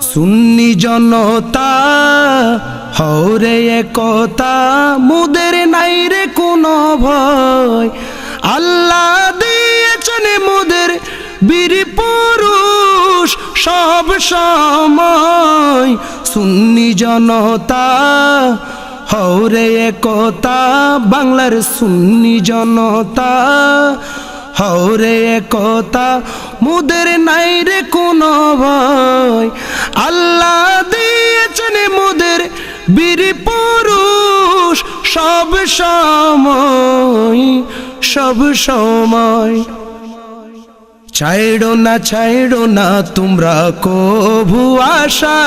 সুন্নি জনতা হরে একতা, মুদের নাই রে কোনো ভয়। আল্লাহ দিয়েছেন মুদের বীর পুরুষ সব সময়। সুন্নি জনতা হরে একতা, বাংলার সুন্নি জনতা হরে একতা মুদের নাই রে কোনো ভয়। আল্লাহ দিয়েছেন মুদের বীর পুরুষ সব সময় সব সময়। ছাইড়ো না ছাইড়ো না, তোমরা কভু আশা।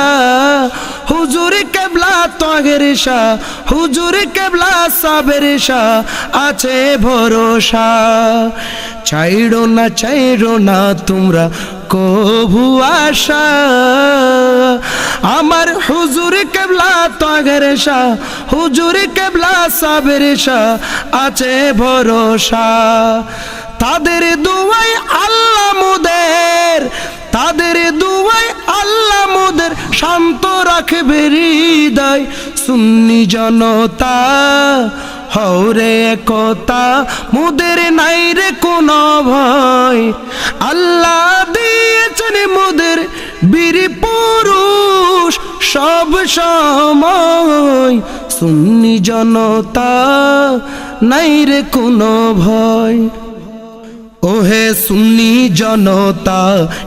হুজুর কেবলা তগের শাহ হুজুর কেবলা সাবের শাহ আছে ভরসা। ছাইড়ো না ছাইড়ো না, তোমরা কভু আশা। আমার হুজুর কেবলা তগের শাহ হুজুর কেবলা সাবের শাহ আছে ভরসা। তাদের দুয়াই আল্লাহ মুদের, তাদের দুয়াই আল্লাহ মুদের শান্ত রাখবে হৃদয়। সুন্নি জনতা হরে একতা, মুদের নাই রে কোন ভয়। আল্লাহ দিয়েছেন মুদের বীর পুরুষ সব সময়। সুন্নি জনতা, নাই রে কোনো ভয়। ওহে সুন্নি জনতা,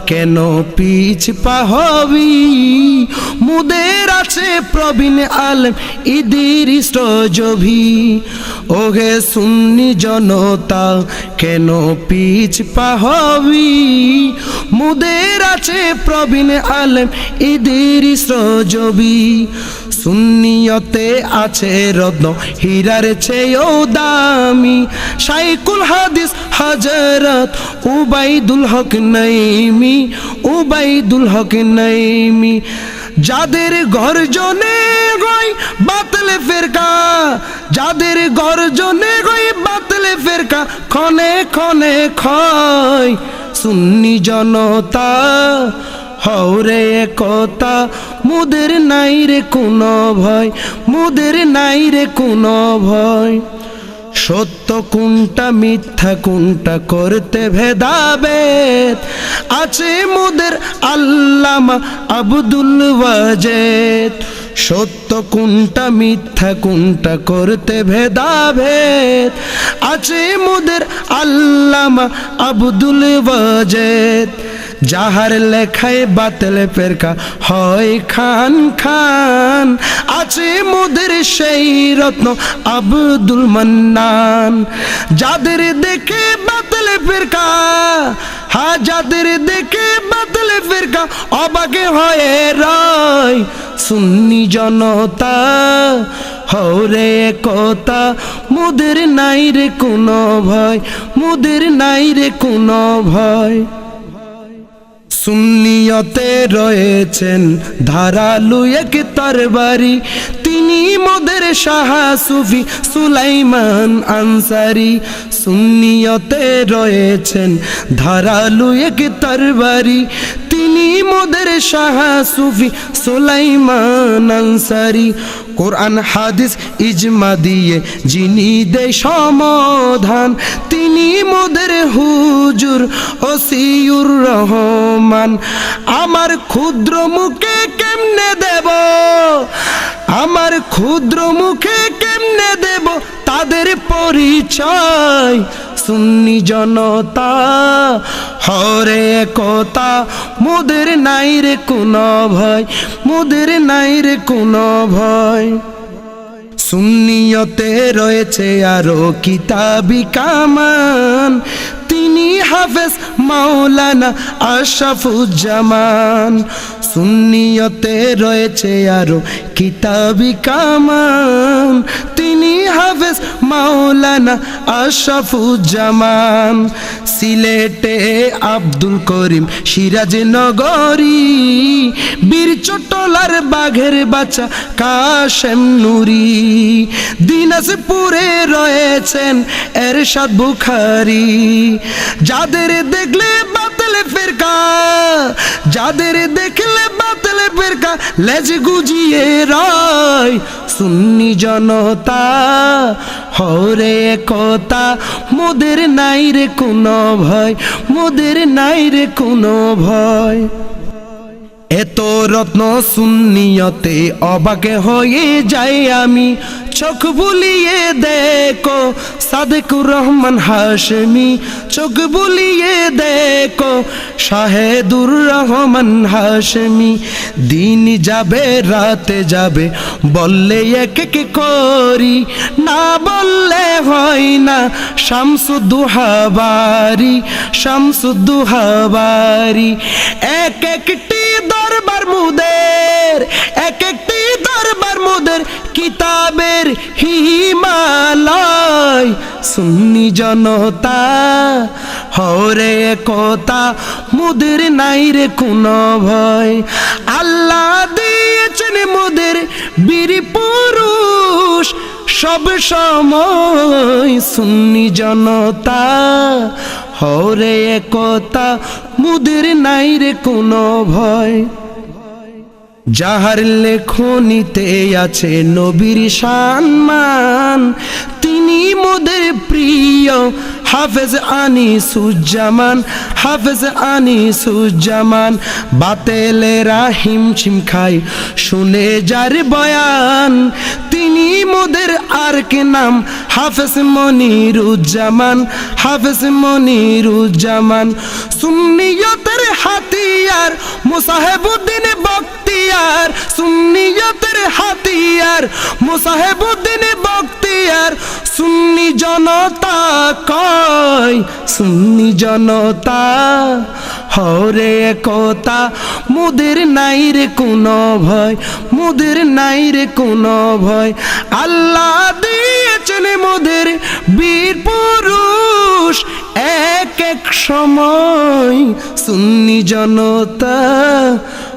কেন পিছ পাহবি? মুদের আছে প্রবীণ আলম ইদির জভি ওহে সুন্নি জনতা, কেন পিছ পাহবি? মুদের আছে প্রবীণ আলম ইদির জবি সুন্নিয়তে আছে রত্ন, হীরার চেয়েও দামি। সাইকুল হাদিস, হজরত উবাইদুল হক নাইমি, উবাইদুল হক নাইমি। যাদের গর্জনে গই বাতলে ফেরকা, যাদের গর্জনে গই বাতলে ফেরকা, ক্ষণে ক্ষণে ক্ষয়। সুন্নি জনতা হরে একতা মুদের নাই রে কোনো ভয়, মুদের নাই রে কোনো ভয়। সত্য কোনটা, মিথ্যা কোনটা করতে ভেদাবেদ আছে মুদের আল্লামা আব্দুল ওয়াজেদ। সত্য কোনটা, মিথ্যা কোনটা করতে ভেদাভেদ? আছে মুদের আল্লামা আব্দুল ওয়াজেদ। যাহার লেখায় বাতল পেরকা হয় খান খান। আছে মুদের সেই রত্ন আব্দুল মান্নান। যাদের দেখে বাতল পেরকা হা যাদের দেখে বাতল ফেরকা অবাকে হয় রয়। সুন্নি জনতা, হরে একতা, মুদের নাই রে কোনো ভয়, মুদের নাই রে কোনো ভয়। সুন্নিয়তে রয়েছেন ধারালু এক তরবারি। তিনি মোদের সাহা সুফি সুলাইমান আনসারি। সুন্নিয়তে রয়েছেন ধারালু এক তরবারি। তিনি মোদের সাহা সুফি সুলাইমান আনসারি। কোরআন, হাদিস, ইজমা দিয়ে যিনি দে সমাধান, তিনি মোদের হুজুর ওসিউর রহমান। আমার ক্ষুদ্র মুখে কেমনে দেব? আমার ক্ষুদ্র মুখে কেমনে দেব? তাদের পরিচয় সুন্নি জনতা, হরে একতা, মোদের নাই রে কোনো ভয়, মোদের নাই রে কোনো ভয়। সুন্নিয়তে রয়েছে আরও কিতাবি কামান, তিনি হাফেজ মাওলানা আশরাফুজ্জামান সুন্নিয়তে রয়েছে আরও কিতাবি কামান তিনি হাফেজ মাওলানা আশরাফুজ্জামান। সিলেটে আব্দুল করিম সিরাজ নগরী বীর চটলার বাঘের বাচ্চা কাশেম নুরি। দিনাজপুরে রয়েছেন এরশাদ বুখারি। যাদের দেখলে বাতলে ফেরকা, যাদের দেখলে বাতলে ফেরকা, লেজ গুজিয়ে রয়। সুন্নি জনতা, হরে একতা, মোদের নাই রে কোনো ভয়, মোদের নাই রে কোনো ভয়। এত রত্ন শূন্যতে অবাকে হয়ে যাই আমি চোখ বুলিয়ে দেখো সাদেকুর রহমান হাশমি। চোখ বুলিয়ে দেখো শাহেদুর রহমান হাশমি। দিন যাবে, রাতে যাবে, বললে এক এক করি। না বললে হয় না শামসুদ্দুহাবারি শামসুদ্দুহাবারি এক একটি দরবার মুদের, এক একটি দরবার মুদের কিতাবের হিমালয়, সুন্নি জনতা, হরে একতা মুদের নাই রে কোনো ভয়। আল্লাহ দিয়েছেন মুদের বীর পুরুষ, সব সময় সুন্নি জনতা। হরে একতা মুদের নাই রে কোনো ভয়। যাহার লেখনিতে আছে নবীর সম্মান তিনি মোদের প্রিয়, হাফেজ আনি সুজ্জামান, হাফেজ আনি সুজ্জামান। বাতেলেরা হিমশিম খাই, শুনে যার বয়ান, তিনি মোদের আর কে নাম? হাফেজ মনিরুজ্জামান হাফেজ মনিরুজ্জামান। সুন্নিয়তের হাতিয়ার, মুসাহেবুদ্দিন বক্তিয়ার। সুন্নিয়তের হাতিয়ার, মুসাহেবুদ্দিন বক্তিয়ার সুন্নি জনতা কয়, সুন্নি জনতা, হরে একতা, মুদের নাই রে কোনো ভয়, মুদের নাই রে কোনো ভয়। আল্লাহ দিয়েছেন মোদের বীর পুরুষ এক এক সময়। সুন্নি জনতা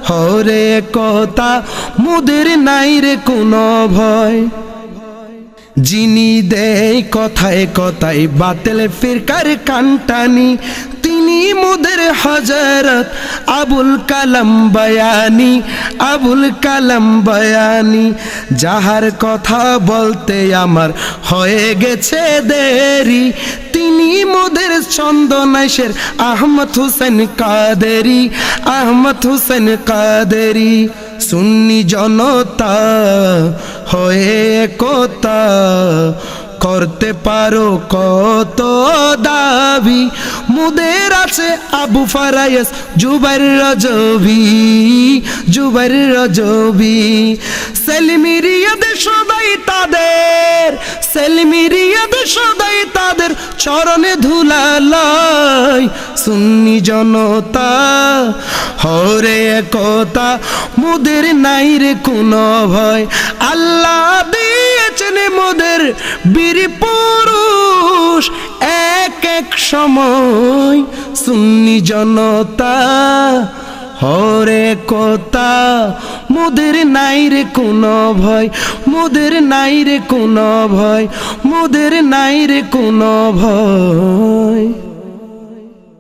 হরে একতা মুদের নাই রে কোনো ভয়। যিনি দেয় কথায় কথায় বাতেল ফিরকার কান্টানি, তিনি মোদের হজরত আবুল কালাম বয়ানি, আবুল কালাম বয়ানি, যাহার কথা বলতে আমার হয়ে গেছে দেরি তিনি মোদের চন্দনাইশের আহমদ হোসেন কাদেরি আহমদ হোসেন কাদেরি। সুন্নি জনতা হয়ে একতা করতে পারো কত দাবি। মুদের আছে আবু ফারাইস, জুবাইর রজবি জুবাইর রজবি। সেলিমিরিয়াদ সদাই তাদের সেলিমিরিয়াদ সদাই তাদের চরণে ধুলালয়। সুন্নি জনতা, হরে একতা, মুদের নাই রে কোনো ভয়। আল্লাহ দিয়েছেন মোদের বীর পুরুষ, এক এক সময় সুন্নি জনতা, হরে কথা। মোদের নাই রে কোনো ভয়, মোদের নাই রে কোনো ভয়, মোদের নাই রে কোনো ভয়।